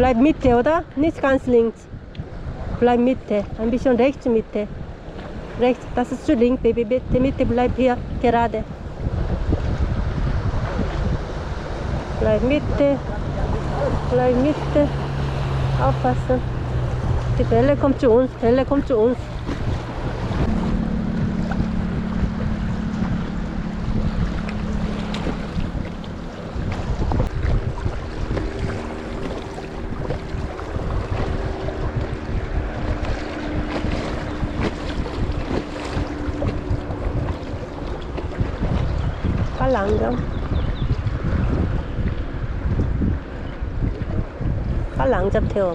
Bleib Mitte, oder? Nicht ganz links. Bleib Mitte. Ein bisschen rechts Mitte. Rechts, das ist zu links, Baby. Bitte Mitte, bleib hier gerade. Bleib Mitte. Bleib Mitte. Aufpassen. Die Bälle kommt zu uns. Bälle kommt zu uns. หลังเดี๋ยข้างหลังจะเทียว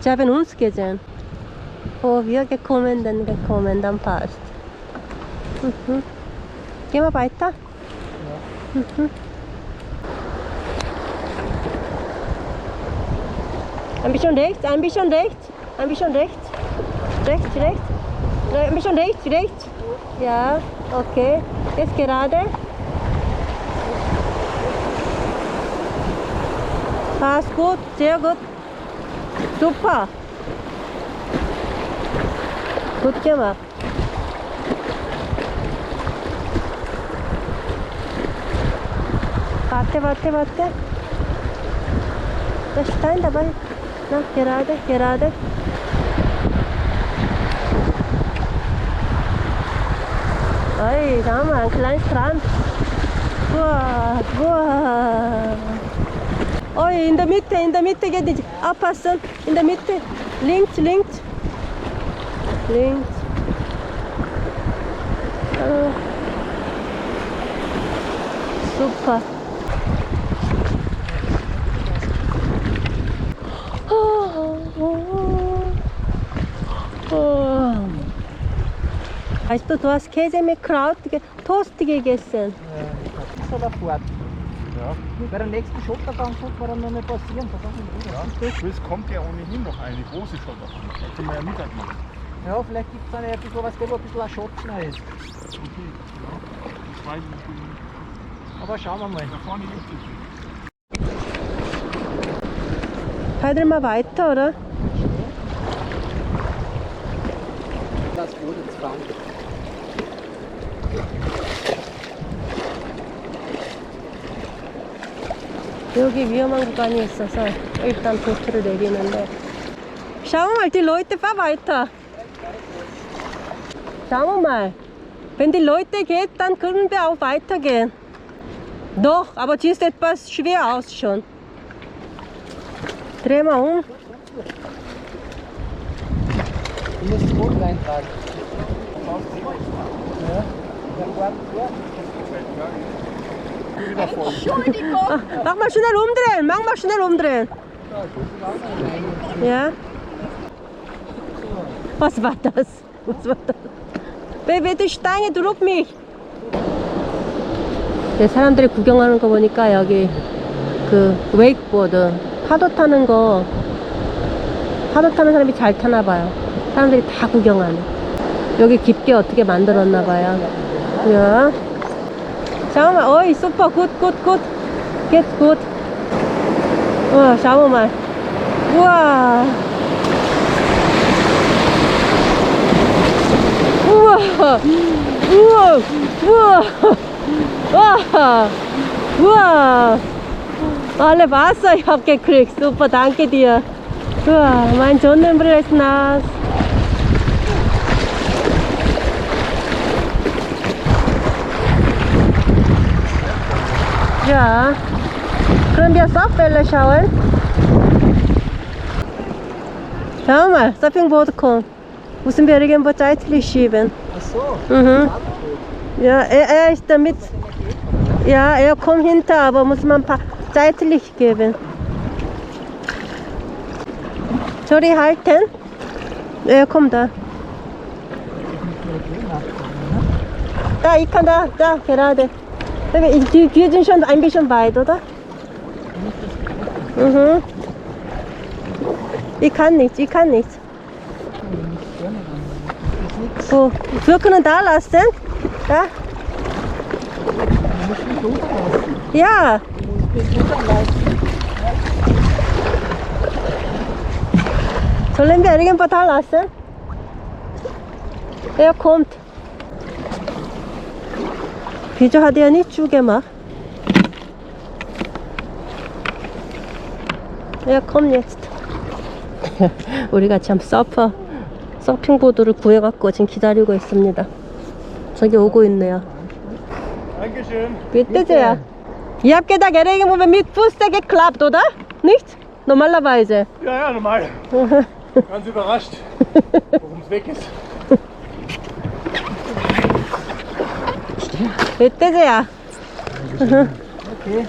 Sie haben uns gesehen. Wo wir gekommen, dann gekommen, dann passt. Mhm. Gehen wir weiter? Mhm. Ein bisschen rechts, ein bisschen rechts, ein bisschen rechts. Rechts, rechts. Re- Ein bisschen rechts, rechts. Ja, okay. Jetzt gerade. Passt gut, sehr gut. Super. Gut gemacht. Warte, warte, warte. Da Stein dabei. Na, gerade, gerade. Ey, da mal, ein einen Strand. Boah, boah. Oh, in the Mitte, in the Mitte gidecek. A person in the Mitte. Linked, linked. Linked. Oh. Super. Oh, oh, oh. 아직도 도와서 개재미 크라우드 토스트 개겠어. 네, 소라 부합. Ja. Bei der nächsten Schottergang sollte man dann noch nicht passieren. Ja, es kommt ja ohnehin noch eine große Schotter. Da können wir ja Mittag machen. Ja, vielleicht gibt es dann ein bisschen was, wo ein bisschen ein Schotten ist. Okay. Ja. Ich weiß nicht. Aber schauen wir mal. Da vorne ist es. Paddeln wir weiter, oder? Das wurde zwang. 여기 위험한 구간이 있어서 일단 보트를 내리는데 Schau mal, die Leute fahren weiter. Schau mal, wenn die Leute geht, dann können wir auch weitergehen. Doch, aber sie ist etwas schwer aus schon. Dreh mal um. Du musst das Boot reintragen. Ja, Schnell umdrehen, mach mal schnell umdrehen. Ja? Was war das? Was war das? Baby, die Steine drückt mich. 네, 사람들이 구경하는 거 보니까 여기 그 웨이크보드 파도 타는 거 파도 타는 사람이 잘 타나 봐요. 사람들이 다 구경하네. 여기 깊게 어떻게 만들었나 봐요. 야. Schauen wir mal. Oh, super, gut, gut, gut. Geht's gut. Oh, schauen wir mal. Wow. Wow. Wow. Wow. Wow. wow. Alle Wasser ich habe gekriegt. Super, danke dir. Wow. Mein Sonnenbrille ist nass. Ja. Können wir Surfbälle schauen? Schau mal, Surfingboot kommt. Müssen wir irgendwo zeitlich schieben. Ach so. Mhm. Ja, er, er ist damit. Ja, er kommt hinter, aber muss man ein paar zeitlich geben. Ich halten? Ja, komm da. Da, ich kann da, da, gerade. Die, die sind schon ein bisschen weit, oder? Mhm. Ich kann nicht, ich kann nicht. So, wir können da lassen. Da. Ja. Sollen wir irgendwo da lassen? Er kommt. Er zugemacht? Er kommt jetzt. 우리가 참 서퍼 서핑보드를 구해갖고 지금 기다리고 있습니다. 저기 오고 있네요. Dankeschön. Bitte sehr. Ihr habt gedacht, er irgendwo mit Fuß geklappt, oder? Nicht? Normalerweise. Ja, ja, normal. Ganz überrascht, warum es weg ist. Okay.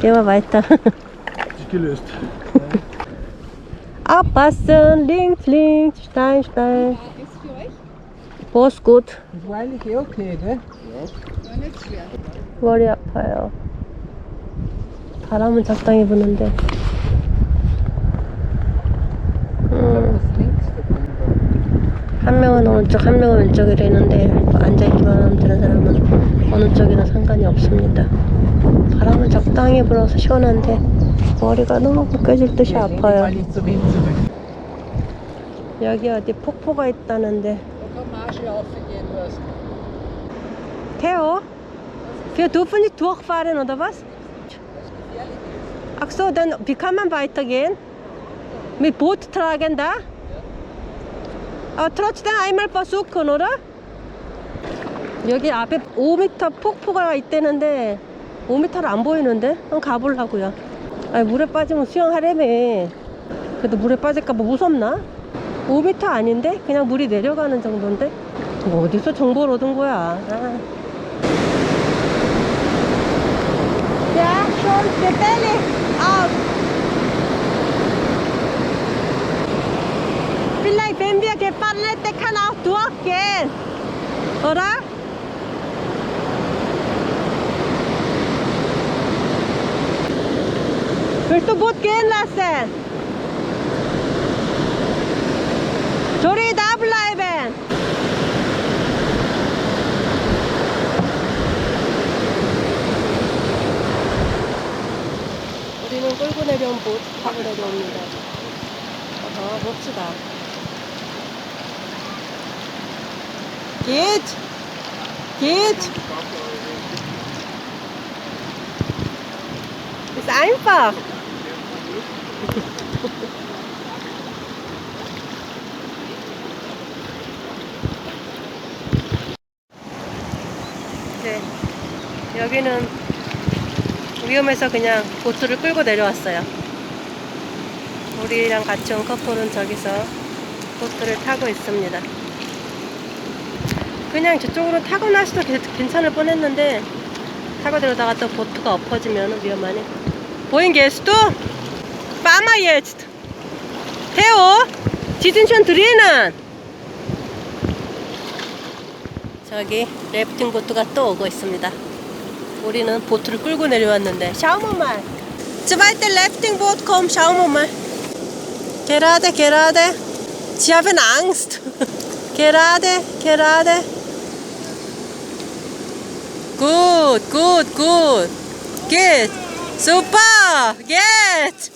Wir weiter. Sich gelöst. Abpassen, links, links, Stein, Stein. Wo ist gut? Das war eigentlich eh okay, gell? 머리 아파요. 바람은 적당히 부는데. 음, Das links davon. 한 명은 오른쪽, 한 명은 왼쪽이라 했는데 앉아있기만 하면 되는 사람은 어느 쪽이나 상관이 없습니다. 바람은 적당히 불어서 시원한데 머리가 너무 벗겨질 듯이 아파요. 여기 어디 폭포가 있다는데 kann man auch schon raufgehen lassen. Theo, wir dürfen nicht durchfahren oder was? Ach so, dann wie kann man weitergehen? Mit Boot tragen da? Aber trotzdem einmal versuchen, oder? 여기 앞에 5m 폭포가 있다는데 5m를 안 보이는데? 한번 가보려고요. 아니, 물에 빠지면 수영하려면 그래도 물에 빠질까봐 무섭나? 5m 아닌데? 그냥 물이 내려가는 정도인데? 뭐 어디서 정보를 얻은 거야? 아. Gefällig. Auf. Vielleicht, wenn wir gefahren hätten, kann auch durchgehen. Oder? Willst du Boot gehen lassen? Sorry, da bleiben. 우리는 끌고 내려온 보트 타고 내려옵니다. 어서 봅시다. Geht! Geht! Ist einfach! 네, 여기는 위험해서 그냥 보트를 끌고 내려왔어요. 우리랑 같이 온 커플은 저기서 보트를 타고 있습니다. 그냥 저쪽으로 타고 나서도 괜- 괜찮을 뻔했는데 타고 들어다가 또 보트가 엎어지면? Fahr mal jetzt. Theo, die sind schon drinnen. 저기 래프팅 보트가 또 오고 있습니다. 우리는 보트를 끌고 내려왔는데 Liftingboot kommt, schauen wir mal. Gerade, gerade. Sie haben Angst. gerade, gerade. Gut, gut, gut. Geht. Super. Geht.